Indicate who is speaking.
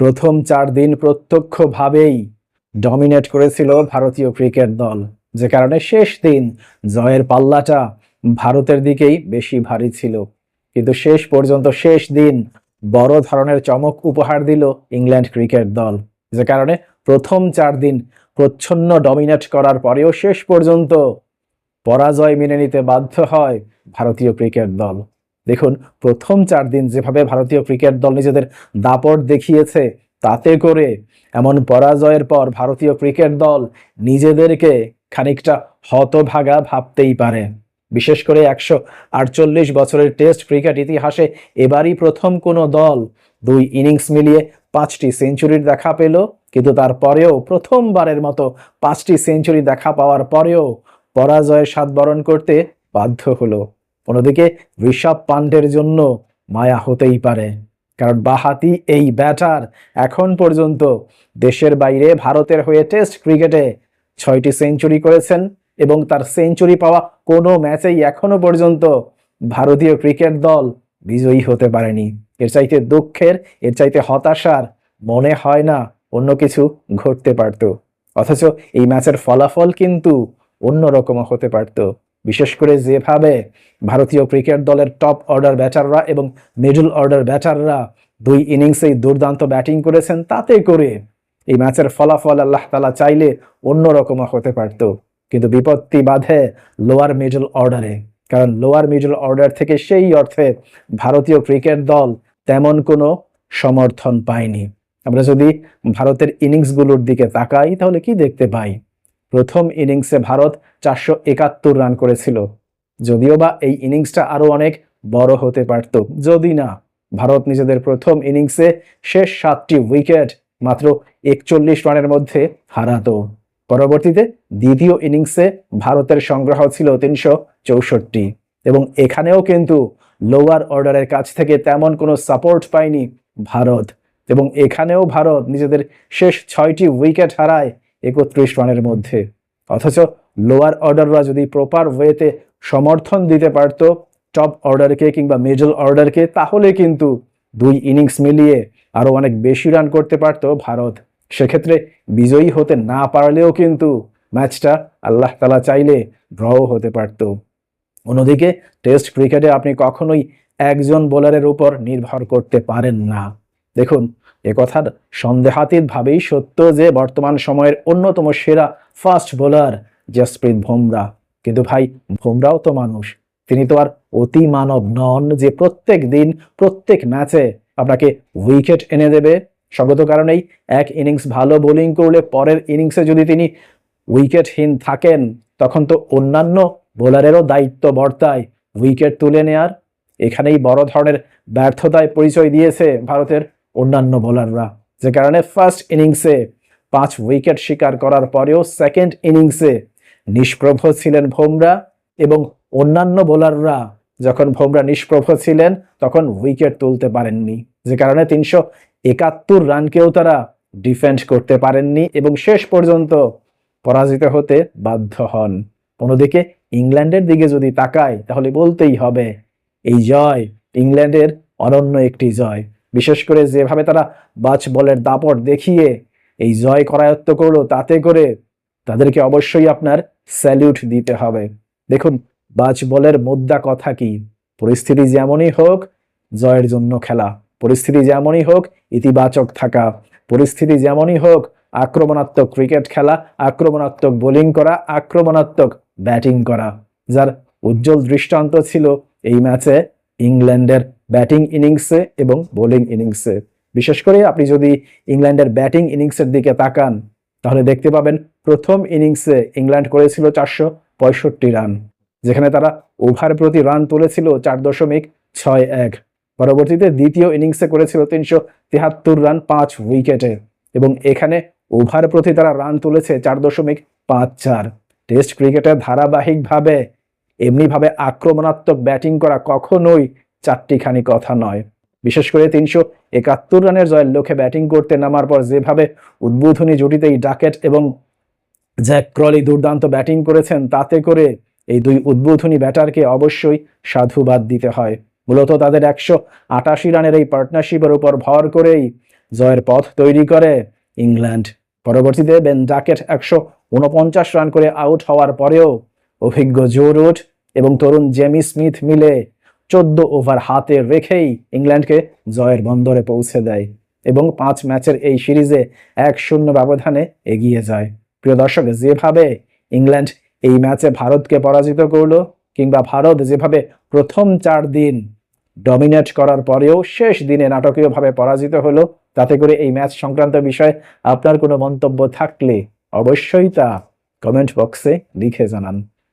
Speaker 1: প্রথম চার দিন প্রত্যক্ষভাবেই ডমিনেট করেছিল ভারতীয় ক্রিকেট দল। যে কারণে শেষ দিন জয়ের পাল্লাটা ভারতের দিকেই বেশি ভারী ছিল। কিন্তু শেষ পর্যন্ত শেষ দিন বড় ধরনের চমক উপহার দিল ইংল্যান্ড ক্রিকেট দল। যে কারণে প্রথম চার দিন প্রচ্ছন্ন ডমিনেট করার পরেও শেষ পর্যন্ত পরাজয় মেনে নিতে বাধ্য হয় ভারতীয় ক্রিকেট দল। দেখুন, প্রথম চার দিন যেভাবে ভারতীয় ক্রিকেট দল নিজেদের দাপট দেখিয়েছে, তাতে করে এমন পরাজয়ের পর ভারতীয় ক্রিকেট দল নিজেদেরকে খানিকটা হতভাগা ভাবতেই পারে। বিশেষ করে একশো আটচল্লিশ বছরের টেস্ট ক্রিকেট ইতিহাসে এবারই প্রথম কোনো দল দুই ইনিংস মিলিয়ে পাঁচটি সেঞ্চুরির দেখা পেল, কিন্তু তারপরেও প্রথমবারের মতো পাঁচটি সেঞ্চুরি দেখা পাওয়ার পরেও পরাজয়ের স্বাদ বরণ করতে বাধ্য হলো। অন্যদিকে ঋষভ পান্ডের জন্য মায়া হতেই পারে। কারণ বাহাতি এই ব্যাটার এখন পর্যন্ত দেশের বাইরে ভারতের হয়ে টেস্ট ক্রিকেটে ছয়টি সেঞ্চুরি করেছেন এবং তার সেঞ্চুরি পাওয়া কোনো ম্যাচেই এখনও পর্যন্ত ভারতীয় ক্রিকেট দল বিজয়ী হতে পারেনি। এর চাইতে দুঃখের, এর চাইতে হতাশার মনে হয় না অন্য কিছু ঘটতে পারত। অথচ এই ম্যাচের ফলাফল কিন্তু অন্যরকম হতে পারত। বিশেষ করে যেভাবে ভারতীয় ক্রিকেট দলের টপ অর্ডার ব্যাটাররা এবং মিডল অর্ডার ব্যাটাররা দুই ইনিংসেই দুর্দান্ত ব্যাটিং করেছেন, তাতে করে এই ম্যাচের ফলাফল আল্লাহ তালা চাইলে অন্যরকম হতে পারত। কিন্তু বিপত্তি বাধে লোয়ার মিডল অর্ডারে কারণ লোয়ার মিডল অর্ডার থেকে সেই অর্থে ভারতীয় ক্রিকেট দল তেমন কোনো সমর্থন পায়নি। আমরা যদি ভারতের ইনিংসগুলোর দিকে তাকাই, তাহলে কি দেখতে পাই? প্রথম ইনিংসে ভারত চারশো একাত্তর রান করেছিল। যদিও বা এই ইনিংসটা আরও অনেক বড় হতে পারত। যদি না, ভারত নিজেদের প্রথম ইনিংসে শেষ সাতটি উইকেট মাত্র একচল্লিশ রানের মধ্যে হারাতো। পরবর্তীতে দ্বিতীয় ইনিংসে ভারতের সংগ্রহ ছিল তিনশো চৌষট্টি। এবং এখানেও কিন্তু লোয়ার অর্ডারের কাছ থেকে তেমন কোনো সাপোর্ট পায়নি ভারত। এবং এখানেও ভারত নিজেদের শেষ ছয়টি উইকেট হারায় একত্রিশ রানের মধ্যে। অথচ লোয়ার অর্ডাররা যদি প্রপার ওয়েতে সমর্থন দিতে পারতো টপ অর্ডারকে কিংবা মিডল অর্ডারকে তাহলে কিন্তু দুই ইনিংস মিলিয়ে আরও অনেক বেশি রান করতে পারতো ভারত। সেক্ষেত্রে বিজয়ী হতে না পারলেও কিন্তু ম্যাচটা আল্লাহ তালা চাইলে ড্রও হতে পারত। অন্যদিকে টেস্ট ক্রিকেটে আপনি কখনোই একজন বোলারের উপর নির্ভর করতে পারেন না। দেখুন, এ কথার সন্দেহাতীতভাবেই সত্য যে বর্তমান সময়ের অন্যতম সেরা ফাস্ট বোলার জসপ্রীত বুমরা। কিন্তু ভাই, বুমরাও তো মানুষ। তিনি তো আর অতি মানব নন যে প্রত্যেক দিন, প্রত্যেক ম্যাচে আপনাকে উইকেট এনে দেবে। স্বগত কারণেই এক ইনিংস ভালো বোলিং করলে পরের ইনিংসে যদি তিনি উইকেটহীন থাকেন, তখন তো অন্যান্য বোলারেরও দায়িত্ব বর্তায় উইকেট তুলে নেয়ার। এখানেই বড় ধরনের ব্যর্থতায় পরিচয় দিয়েছে ভারতের অন্যান্য বোলাররা যে কারণে ফার্স্ট ইনিংসে পাঁচ উইকেট শিকার করার পরেও সেকেন্ড ইনিংসে নিষ্প্রভ ছিলেন ভোমরা এবং অন্যান্য বোলাররা যখন ভোমরা নিষ্প্রভ ছিলেন তখন উইকেট তুলতে পারেননি। যে কারণে তিনশো একাত্তর রানকেও তারা ডিফেন্ড করতে পারেননি এবং শেষ পর্যন্ত পরাজিত হতে বাধ্য হন। অন্যদিকে ইংল্যান্ডের দিকে যদি তাকায় তাহলে বলতেই হবে, এই জয় ইংল্যান্ডের অনন্য একটি জয়। বিশেষ করে যেভাবে তারা বাজ বলের দাপট দেখিয়ে এই জয় করায়ত্ত করল, তাতে করে তাদেরকে অবশ্যই আপনার স্যালিউট দিতে হবে। দেখুন, বাজ বলের মুদ্রা কথা কি? পরিস্থিতি যেমনই হোক, জয়ের জন্য খেলা। পরিস্থিতি যেমনই হোক, ইতিবাচক থাকা। পরিস্থিতি যেমনই হোক, আক্রমণাত্মক ক্রিকেট খেলা, আক্রমণাত্মক বোলিং করা, আক্রমণাত্মক ব্যাটিং করা। যার উজ্জ্বল দৃষ্টান্ত ছিল এই ম্যাচে ইংল্যান্ডের ব্যাটিং ইনিংসে এবং বোলিং ইনিংসে। বিশেষ করে আপনি যদি ইংল্যান্ডের ব্যাটিং ইনিংসের দিকে তাকান, তাহলে দেখতে পাবেন প্রথম ইনিংসে ইংল্যান্ড করেছিল চারশো পঁয়ষট্টি রান, যেখানে তারা ওভার প্রতি রান তুলেছিল চার দশমিক ছয় এক। পরবর্তীতে দ্বিতীয় ইনিংসে করেছিল তিনশো তিয়াত্তর রান পাঁচ উইকেটে এবং এখানে ওভার প্রতি তারা রান তুলেছে চার দশমিক পাঁচ চার। টেস্ট ক্রিকেটে ধারাবাহিকভাবে এমনিভাবে আক্রমণাত্মক ব্যাটিং করা কখনোই চারটিখানি কথা নয়। বিশেষ করে তিনশো একাত্তর রানের জয়ের লক্ষ্যে ব্যাটিং করতে নামার পর যেভাবে উদ্বোধনী জুটিতেই ডাকেট এবং জ্যাক ক্রলি দুর্দান্ত ব্যাটিং করেছেন, তাতে করে এই দুই উদ্বোধনী ব্যাটারকে অবশ্যই সাধুবাদ দিতে হয়। মূলত তাদের একশো আটাশি রানের এই পার্টনারশিপের উপর ভর করেই জয়ের পথ তৈরি করে ইংল্যান্ড। পরবর্তীতে বেন ডাকেট একশো উনপঞ্চাশ রান করে আউট হওয়ার পরেও অভিজ্ঞ জো রুট এবং তরুণ জেমি স্মিথ মিলে চোদ্দ ওভার হাতে রেখেই ইংল্যান্ডকে জয়ের বন্দরে পৌঁছে দেয় এবং পাঁচ ম্যাচের এই সিরিজে এক শূন্য ব্যবধানে এগিয়ে যায়। প্রিয় দর্শক, যেভাবে ইংল্যান্ড এই ম্যাচে ভারতকে পরাজিত করল কিংবা ভারত যেভাবে প্রথম চার দিন ডমিনেট করার পরেও শেষ দিনে নাটকীয়ভাবে পরাজিত হলো, তাতে করে এই ম্যাচ সংক্রান্ত বিষয়ে আপনার কোনো মন্তব্য থাকলে অবশ্যই তা কমেন্ট বক্সে লিখে জানান।